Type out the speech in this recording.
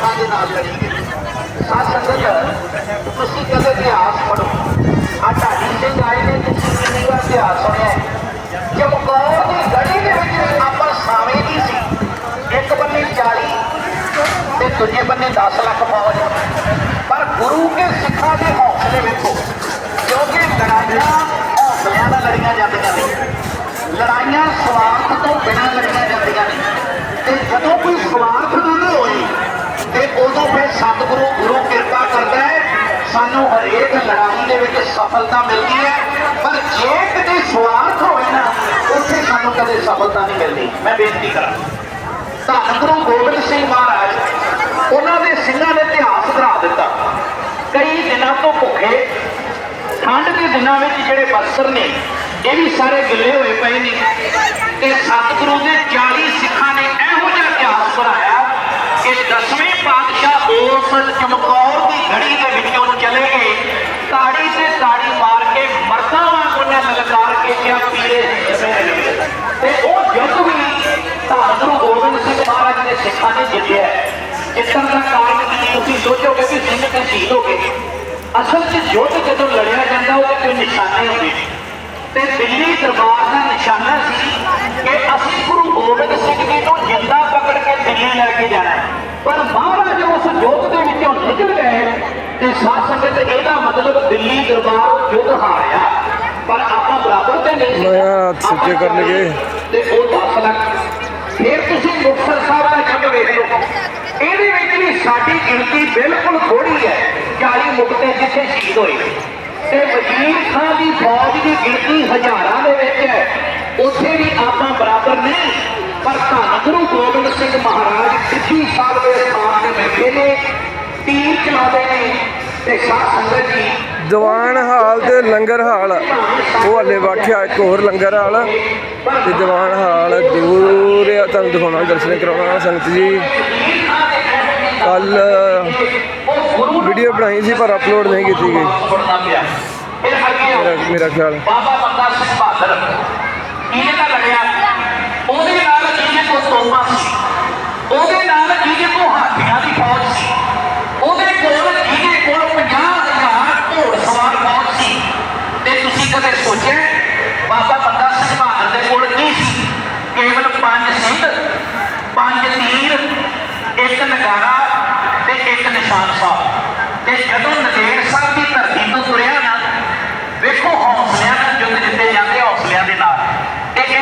ਨਾਲ ਲੜੀ ਗਈ। ਸਾਧ ਸੰਗਤ, ਤੁਸੀਂ ਕਦੇ ਇਤਿਹਾਸ ਪੜੋ ਆ ਢਾਡੀ ਸਿੰਘ ਆਏ ਨੇ ਤੁਸੀਂ ਕਿੰਨੀ ਵਾਰ ਇਤਿਹਾਸ ਸੁਣਿਆ ਹੈ? ਚਮਕੌਰ ਦੀ ਗੜੀ ਦੇ ਵਿੱਚ ਆਪਾਂ ਸਾਵੇਂ ਦੀ ਸੀ, ਇੱਕ ਬੰਨੇ 40 ਤੇ ਦੂਜੇ ਬੰਨੇ 10 ਲੱਖ ਫੌਜ। ਪਰ ਗੁਰੂ ਕੇ ਸਿੱਖਾਂ ਦੇ ਹੌਸਲੇ ਵੇਖੋ ਕਿਉਂਕਿ ਲੜਾਈਆਂ ਹੌਸਲਿਆਂ ਨਾਲ ਲੜੀਆਂ ਜਾਂਦੀਆਂ ਨੇ ਲੜਾਈਆਂ ਸਵਾਰਥ ਤੋਂ ਬਿਨਾਂ ਲੜੀਆਂ ਜਾਂਦੀਆਂ ਨੇ ਤੇ ਜਦੋਂ ਕੋਈ ਸਵਾਰਥ ਨਹੀਂ ਹੋਈ ਤੇ ਉਦੋਂ ਫਿਰ ਸਤਿਗੁਰੂ ਗੁਰੂ ਕਿਰਪਾ ਕਰਦਾ ਹੈ ਸਾਨੂੰ ਹਰੇਕ ਲੜਾਈ ਦੇ ਵਿੱਚ ਸਫਲਤਾ ਮਿਲਦੀ ਹੈ। ਪਰ ਜੇ ਕਿਤੇ ਸਵਾਰਥ ਹੋਵੇ ਨਾ, ਉੱਥੇ ਸਾਨੂੰ ਕਦੇ ਸਫਲਤਾ ਨਹੀਂ ਮਿਲਦੀ। ਮੈਂ ਬੇਨਤੀ ਕਰਾਂ। ਧੰਨ ਗੁਰੂ ਗੋਬਿੰਦ ਸਿੰਘ ਮਹਾਰਾਜ, ਉਹਨਾਂ ਦੇ ਸਿੰਘਾਂ ਨੇ ਇਤਿਹਾਸ ਬਣਾ ਦਿੱਤਾ। ਕਈ ਦਿਨਾਂ ਤੋਂ ਭੁੱਖੇ, ਠੰਡ ਦੇ ਦਿਨਾਂ ਵਿੱਚ ਜਿਹੜੇ ਬਸਤਰ ਨੇ, ਇਹ ਵੀ ਸਾਰੇ ਗਿੱਲੇ ਹੋਏ ਪਏ ਨੇ। ਤੇ ਸਤਿਗੁਰੂ ਦੇ 40 ਸਿੱਖਾਂ ਨੇ ਇਹੋ ਜਿਹਾ ਇਤਿਹਾਸ ਬਣਾਇਆ ਕਿ ਦਸਵੇਂ ਪਾਤਸ਼ਾਹ ਉਸ ਚਮਕੌਰ ਦੀ ਘੜੀ ਦੇ ਵਿੱਚੋਂ ਚਲੇ ਗਏ। ਤਾੜੀ ਤੇ ਤਾੜੀ ਮਾਰ ਕੇ ਮਰਦਾਂ ਵਾਂਗ ਉਹਨੇ ਲਲਕਾਰ ਕੇ ਕਿਹਾ ਪੀਰੇ ਤੇ ਉਹ ਯੁੱਧ ਵੀ ਧੰਨ ਗੁਰੂ ਗੋਬਿੰਦ ਸਿੰਘ ਮਹਾਰਾਜ ਦੇ ਸਿੱਖਾਂ ਨੇ ਜਿੱਤਿਆ ਜਿੱਤਣ ਦਾ ਕਾਰਨ ਕੀ ਤੁਸੀਂ ਸੋਚੋਗੇ ਕਿ ਸਿੰਘ ਤੇ ਸ਼ਹੀਦ ਹੋ ਗਏ। ਅਸਲ 'ਚ ਯੁੱਧ ਜਦੋਂ ਲੜਿਆ ਜਾਂਦਾ, ਉਹਦੇ ਕੋਈ ਨਿਸ਼ਾਨੇ ਹੁੰਦੇ ਤੇ ਦਿੱਲੀ ਦਰਬਾਰ ਦਾ ਨਿਸ਼ਾਨਾ ਸੀ ਕਿ ਅਸੀਂ ਗੁਰੂ ਗੋਬਿੰਦ ਸਿੰਘ ਜੀ ਨੂੰ ਜਿੰਦਾ ਪਕੜ ਕੇ ਦਿੱਲੀ ਲੈ ਕੇ ਜਾਣਾ ਪਰ ਮਹਾਰਾਜ ਉਸ ਯੁੱਧ ਦੇ ਵਿੱਚੋਂ ਨਿਕਲ ਗਏ ਤੇ ਸਾਧ ਸੰਗਤ ਇਹਦਾ ਮਤਲਬ ਦਿੱਲੀ ਦਰਬਾਰ ਯੁੱਧ ਹਾਰਿਆ ਪਰ ਆਪਾਂ ਬਰਾਬਰ ਤੇ ਨਹੀਂ। ਮੈਂ ਹੱਥ ਸਿੱਧੇ ਆਪਾਂ ਕਰਨ ਲੱਗੇ। ਤੇ ਉਹ 10 ਲੱਖ ਫਿਰ ਤੁਸੀਂ ਮੁਕਤਸਰ ਸਾਹਿਬ ਦਾ ਜੰਗ ਵੇਖ ਲਓ। ਇਹਦੇ ਵਿੱਚ ਵੀ ਸਾਡੀ ਗਿਣਤੀ ਬਿਲਕੁਲ ਥੋੜੀ ਹੈ 40 ਮੁਕਤੇ ਜਿੱਥੇ ਸ਼ਹੀਦ ਹੋਏ। ਤੇ ਵਜ਼ੀਰ ਖਾਨ ਦੀ ਫੌਜ ਦੀ ਗਿਣਤੀ ਹਜ਼ਾਰਾਂ ਦੇ ਵਿੱਚ ਹੈ। ਉੱਥੇ ਵੀ ਆਪਾਂ ਬਰਾਬਰ ਨਹੀਂ। ਪਰ ਧੰਨ ਗੁਰੂ ਗੋਬਿੰਦ ਸਿੰਘ ਮਹਾਰਾਜ ਸਿੱਧੀ ਸਾਹਿਬ ਦੇ ਸਥਾਨ ਤੇ ਬੈਠੇ ਨੇ ਤੀਰ ਚਲਾਉਂਦੇ ਨੇ। ਦੀਵਾਨ ਹਾਲ ਤੇ ਲੰਗਰ ਹਾਲ। ਉਹ ਹਲੇ ਬੈਠਿਆ ਇੱਕ ਹੋਰ ਲੰਗਰ ਹਾਲ। ਤੇ ਦੀਵਾਨ ਹਾਲ ਦੂਰ ਆ। ਤੁਹਾਨੂੰ ਦਿਖਾਉਣਾ, ਦਰਸ਼ਨ ਕਰਾਉਣਾ, ਸੰਗਤ ਜੀ। ਕੱਲ ਵੀਡੀਓ ਬਣਾਈ ਸੀ, ਪਰ ਅਪਲੋਡ ਨਹੀਂ ਕੀਤੀ ਗਈ। ਮੇਰਾ ਖਿਆਲ। ਬਾਬਾ ਬੰਦਾ ਸਿੰਘ ਬਹਾਦਰ। ਕਿਹਨੇ ਨਾਲ ਲੜਿਆ ਉਹਦੇ ਨਾਲ ਜਿਹਦੇ ਕੋਲ ਤੋਪਾਂ ਸੀ ਉਹਦੇ ਨਾਲ ਜਿਹਦੇ ਕੋਲ ਹਾਥੀਆਂ ਦੀ ਫੌਜ ਸੀ ਉਹਦੇ ਕੋਲ ਜਿਹਦੇ ਕੋਲ 50000 ਘੋੜ ਸਵਾਰ ਫੌਜ ਸੀ ਤੇ ਤੁਸੀਂ ਕਦੇ ਸੋਚਿਆ ਬਾਬਾ ਬੰਦਾ ਸਿੰਘ ਬਹਾਦਰ ਦੇ ਕੋਲ ਕੀ ਸੀ ਕੇਵਲ ਪੰਜ ਸਿੰਘ ਪੰਜ ਤੀਰ ਇੱਕ ਨਗਾਰਾ ਤੇ ਇੱਕ ਨਿਸ਼ਾਨ ਸਾਹਿਬ ਤੇ ਜਦੋਂ ਨਦੇੜ ਸਾਹਿਬ ਦੀ